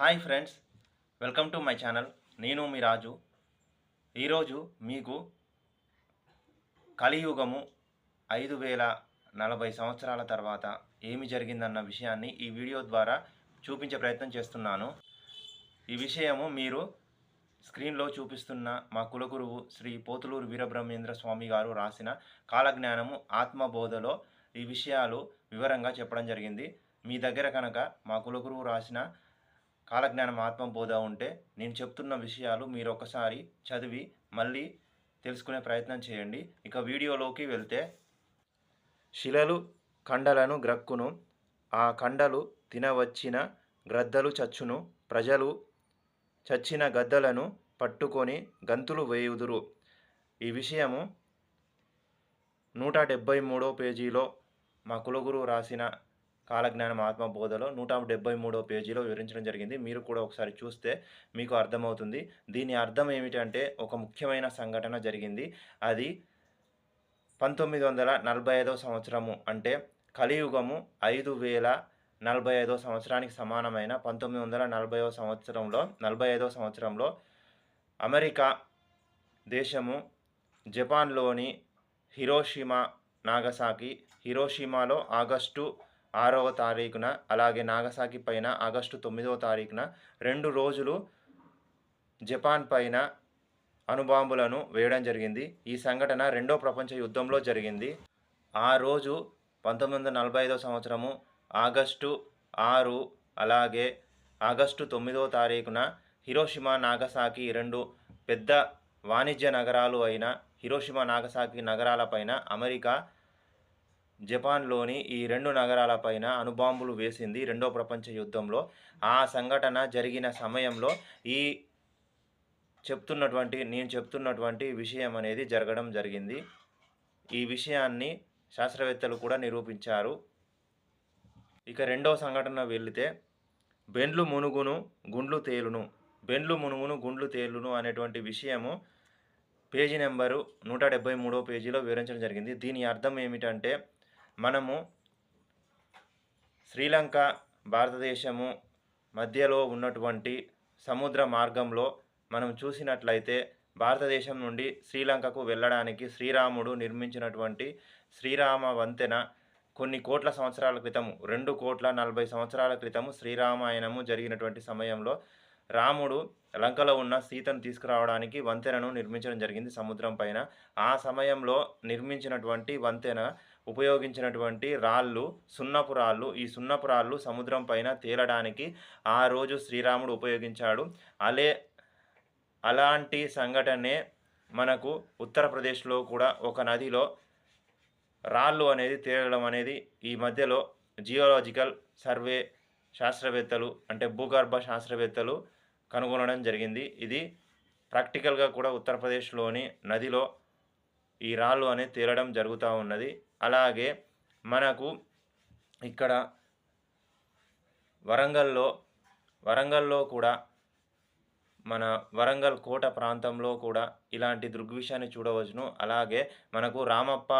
Hi friends welcome to my channel. నేను మీ రాజు. ఈరోజు మీకు కలియుగము ఐదు వేల నలభై సంవత్సరాల తర్వాత ఏమి జరిగిందన్న విషయాన్ని ఈ వీడియో ద్వారా చూపించే ప్రయత్నం చేస్తున్నాను. ఈ విషయము మీరు స్క్రీన్లో చూపిస్తున్న మా కులగురువు శ్రీ పోతులూరు వీరబ్రహ్మేంద్ర స్వామి గారు రాసిన కాలజ్ఞానము ఆత్మబోధలో ఈ విషయాలు వివరంగా చెప్పడం జరిగింది. మీ దగ్గర కనుక మా కులగురువు రాసిన కాలజ్ఞానం ఆత్మబోధ ఉంటే నేను చెప్తున్న విషయాలు మీరు ఒకసారి చదివి మళ్ళీ తెలుసుకునే ప్రయత్నం చేయండి. ఇక వీడియోలోకి వెళ్తే శిలలు కండలను గ్రక్కును ఆ కండలు తినవచ్చిన గ్రద్దలు చచ్చును ప్రజలు చచ్చిన గద్దలను పట్టుకొని గంతులు వేయుదురు. ఈ విషయము నూట డెబ్భై మూడో పేజీలో మా కులగురు రాసిన కాలజ్ఞానం ఆత్మబోధలో నూట డెబ్బై మూడో పేజీలో వివరించడం జరిగింది. మీరు కూడా ఒకసారి చూస్తే మీకు అర్థమవుతుంది. దీని అర్థం ఏమిటంటే ఒక ముఖ్యమైన సంఘటన జరిగింది. అది పంతొమ్మిది వందల నలభై ఐదో సంవత్సరము అంటే కలియుగము ఐదు వేల నలభై ఐదో సంవత్సరానికి సమానమైన పంతొమ్మిది వందల నలభైవ సంవత్సరంలో నలభై ఐదో సంవత్సరంలో అమెరికా దేశము జపాన్లోని హిరోషిమా నాగసాకి హిరోషిమాలో ఆగస్టు ఆరవ తారీఖున అలాగే నాగసాకి పైన ఆగస్టు తొమ్మిదవ తారీఖున రెండు రోజులు జపాన్ పైన అణుబాంబులను వేయడం జరిగింది. ఈ సంఘటన రెండో ప్రపంచ యుద్ధంలో జరిగింది. ఆ రోజు పంతొమ్మిది వందల నలభై ఐదో సంవత్సరము ఆగస్టు ఆరు అలాగే ఆగస్టు తొమ్మిదవ తారీఖున హిరోషిమా నాగసాకి రెండు పెద్ద వాణిజ్య నగరాలు అయిన హిరోషిమా నాగసాకి నగరాలపైన అమెరికా జపాన్లోని ఈ రెండు నగరాలపైన అణుబాంబులు వేసింది రెండో ప్రపంచ యుద్ధంలో. ఆ సంఘటన జరిగిన సమయంలో ఈ చెప్తున్నటువంటి నేను చెప్తున్నటువంటి విషయం అనేది జరగడం జరిగింది. ఈ విషయాన్ని శాస్త్రవేత్తలు కూడా నిరూపించారు. ఇక రెండవ సంఘటన వెళితే బెండ్లు మునుగును గుండ్లు తేలును బెండ్లు మునుగును గుండ్లు తేలును అనేటువంటి విషయము పేజీ నెంబరు నూట డెబ్బై మూడో పేజీలో వివరించడం జరిగింది. దీని అర్థం ఏమిటంటే మనము శ్రీలంక భారతదేశము మధ్యలో ఉన్నటువంటి సముద్ర మార్గంలో మనం చూసినట్లయితే భారతదేశం నుండి శ్రీలంకకు వెళ్ళడానికి శ్రీరాముడు నిర్మించినటువంటి శ్రీరామ వంతెన కొన్ని కోట్ల సంవత్సరాల క్రితము రెండు కోట్ల నలభై సంవత్సరాల క్రితము శ్రీరామాయణము జరిగినటువంటి సమయంలో రాముడు లంకలో ఉన్న సీతను తీసుకురావడానికి వంతెనను నిర్మించడం జరిగింది సముద్రం పైన. ఆ సమయంలో నిర్మించినటువంటి వంతెన ఉపయోగించినటువంటి రాళ్ళు సున్నపు రాళ్ళు ఈ సున్నపు రాళ్ళు సముద్రం పైన తేలడానికి ఆ రోజు శ్రీరాముడు ఉపయోగించాడు. అలే అలాంటి సంఘటనే మనకు ఉత్తరప్రదేశ్లో కూడా ఒక నదిలో రాళ్ళు అనేది తేలడం అనేది ఈ మధ్యలో జియోలాజికల్ సర్వే శాస్త్రవేత్తలు అంటే భూగర్భ శాస్త్రవేత్తలు కనుగొనడం జరిగింది. ఇది ప్రాక్టికల్గా కూడా ఉత్తరప్రదేశ్లోని నదిలో ఈ రాళ్ళు అనేది తేలడం జరుగుతూ ఉన్నది. అలాగే మనకు ఇక్కడ వరంగల్లో వరంగల్లో కూడా మన వరంగల్ కోట ప్రాంతంలో కూడా ఇలాంటి దృగ్విషయాన్ని చూడవచ్చును. అలాగే మనకు రామప్ప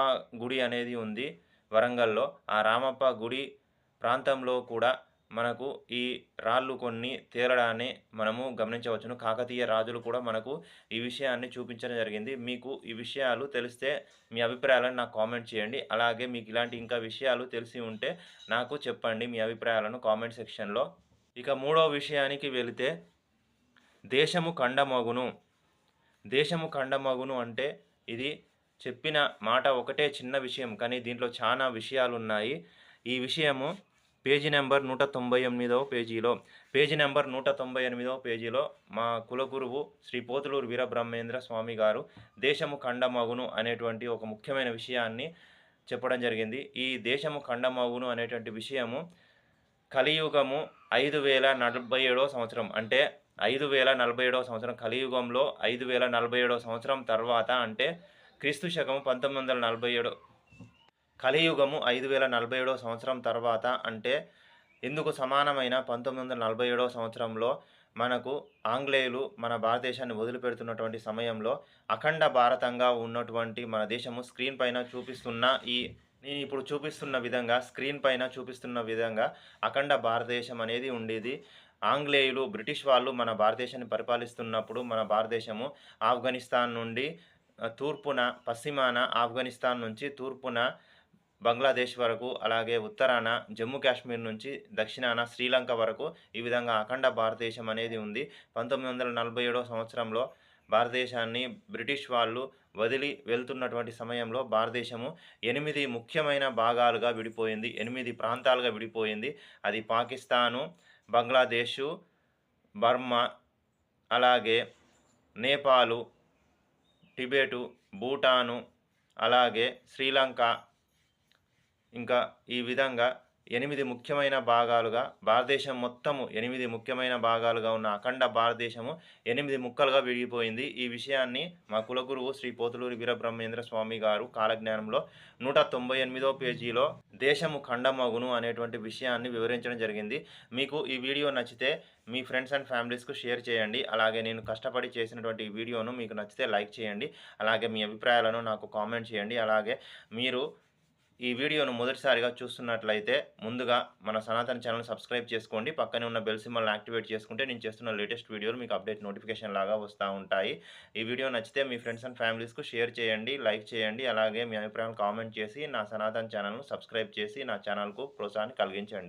గుడి అనేది ఉంది వరంగల్లో. ఆ రామప్ప గుడి ప్రాంతంలో కూడా మనకు ఈ రాళ్ళు కొన్ని తేలడాన్ని మనము గమనించవచ్చును. కాకతీయ రాజులు కూడా మనకు ఈ విషయాన్ని చూపించడం జరిగింది. మీకు ఈ విషయాలు తెలిస్తే మీ అభిప్రాయాలను నాకు కామెంట్ చేయండి. అలాగే మీకు ఇలాంటి ఇంకా విషయాలు తెలిసి ఉంటే నాకు చెప్పండి మీ అభిప్రాయాలను కామెంట్ సెక్షన్లో. ఇక మూడో విషయానికి వెళితే దేశము కండమగును దేశము కండమగును అంటే ఇది చెప్పిన మాట ఒకటే చిన్న విషయం. కానీ దీంట్లో చాలా విషయాలు ఉన్నాయి ఈ విషయము పేజీ నెంబర్ నూట తొంభై ఎనిమిదవ పేజీలో. పేజీ నెంబర్ నూట తొంభై ఎనిమిదవ పేజీలో మా కులగురువు శ్రీ పోతులూరు వీరబ్రహ్మేంద్ర స్వామి గారు దేశము ఖండమగును అనేటువంటి ఒక ముఖ్యమైన విషయాన్ని చెప్పడం జరిగింది. ఈ దేశము ఖండమగును అనేటువంటి విషయము కలియుగము ఐదు వేల నలభై ఏడవ సంవత్సరం. అంటే ఐదు వేల నలభై ఏడవ సంవత్సరం కలియుగంలో ఐదు వేల నలభై ఏడవ సంవత్సరం తర్వాత అంటే క్రీస్తు శకము పంతొమ్మిది వందల నలభై ఏడు కలియుగము ఐదు వేల నలభై ఏడవ సంవత్సరం తర్వాత అంటే ఎందుకు సమానమైన పంతొమ్మిది వందల నలభై ఏడవ సంవత్సరంలో మనకు ఆంగ్లేయులు మన భారతదేశాన్ని వదిలిపెడుతున్నటువంటి సమయంలో అఖండ భారతంగా ఉన్నటువంటి మన దేశము స్క్రీన్ పైన చూపిస్తున్న ఈ నేను ఇప్పుడు చూపిస్తున్న విధంగా స్క్రీన్ పైన చూపిస్తున్న విధంగా అఖండ భారతదేశం అనేది ఉండేది. ఆంగ్లేయులు బ్రిటిష్ వాళ్ళు మన భారతదేశాన్ని పరిపాలిస్తున్నప్పుడు మన భారతదేశము ఆఫ్ఘనిస్తాన్ నుండి తూర్పున పశ్చిమాన ఆఫ్ఘనిస్తాన్ నుంచి తూర్పున బంగ్లాదేశ్ వరకు అలాగే ఉత్తరాన జమ్మూ కాశ్మీర్ నుంచి దక్షిణాన శ్రీలంక వరకు ఈ విధంగా అఖండ భారతదేశం అనేది ఉంది. పంతొమ్మిది వందల నలభై ఏడవ సంవత్సరంలో భారతదేశాన్ని బ్రిటిష్ వాళ్ళు వదిలి వెళ్తున్నటువంటి సమయంలో భారతదేశము ఎనిమిది ముఖ్యమైన భాగాలుగా విడిపోయింది. ఎనిమిది ప్రాంతాలుగా విడిపోయింది. అది పాకిస్తాను బంగ్లాదేశు బర్మా అలాగే నేపాలు టిబెటు భూటాను అలాగే శ్రీలంక ఇంకా ఈ విధంగా ఎనిమిది ముఖ్యమైన భాగాలుగా భారతదేశం మొత్తము ఎనిమిది ముఖ్యమైన భాగాలుగా ఉన్న అఖండ భారతదేశము ఎనిమిది ముక్కలుగా విడిగిపోయింది. ఈ విషయాన్ని మా కులగురువు శ్రీ పోతులూరి వీరబ్రహ్మేంద్ర స్వామి గారు కాలజ్ఞానంలో నూట తొంభై ఎనిమిదో పేజీలో దేశము ఖండమగును అనేటువంటి విషయాన్ని వివరించడం జరిగింది. మీకు ఈ వీడియో నచ్చితే మీ ఫ్రెండ్స్ అండ్ ఫ్యామిలీస్కు షేర్ చేయండి. అలాగే నేను కష్టపడి చేసినటువంటి ఈ వీడియోను మీకు నచ్చితే లైక్ చేయండి. అలాగే మీ అభిప్రాయాలను నాకు కామెంట్ చేయండి. అలాగే మీరు ఈ వీడియోను మొదటిసారిగా చూస్తున్నట్లయితే ముందుగా మన సనాతన ఛానల్ సబ్స్క్రైబ్ చేసుకోండి. పక్కనే ఉన్న బెల్ సింబల్ని యాక్టివేట్ చేసుకుంటే నేను చేస్తున్న లేటెస్ట్ వీడియోలు మీకు అప్డేట్ నోటిఫికేషన్ లాగా వస్తూ ఉంటాయి. ఈ వీడియో నచ్చితే మీ ఫ్రెండ్స్ అండ్ ఫ్యామిలీస్కు షేర్ చేయండి లైక్ చేయండి అలాగే మీ అభిప్రాయాలు కామెంట్ చేసి నా సనాతన ఛానల్ను సబ్స్క్రైబ్ చేసి నా ఛానల్కు ప్రోత్సాహాన్ని కలిగించండి.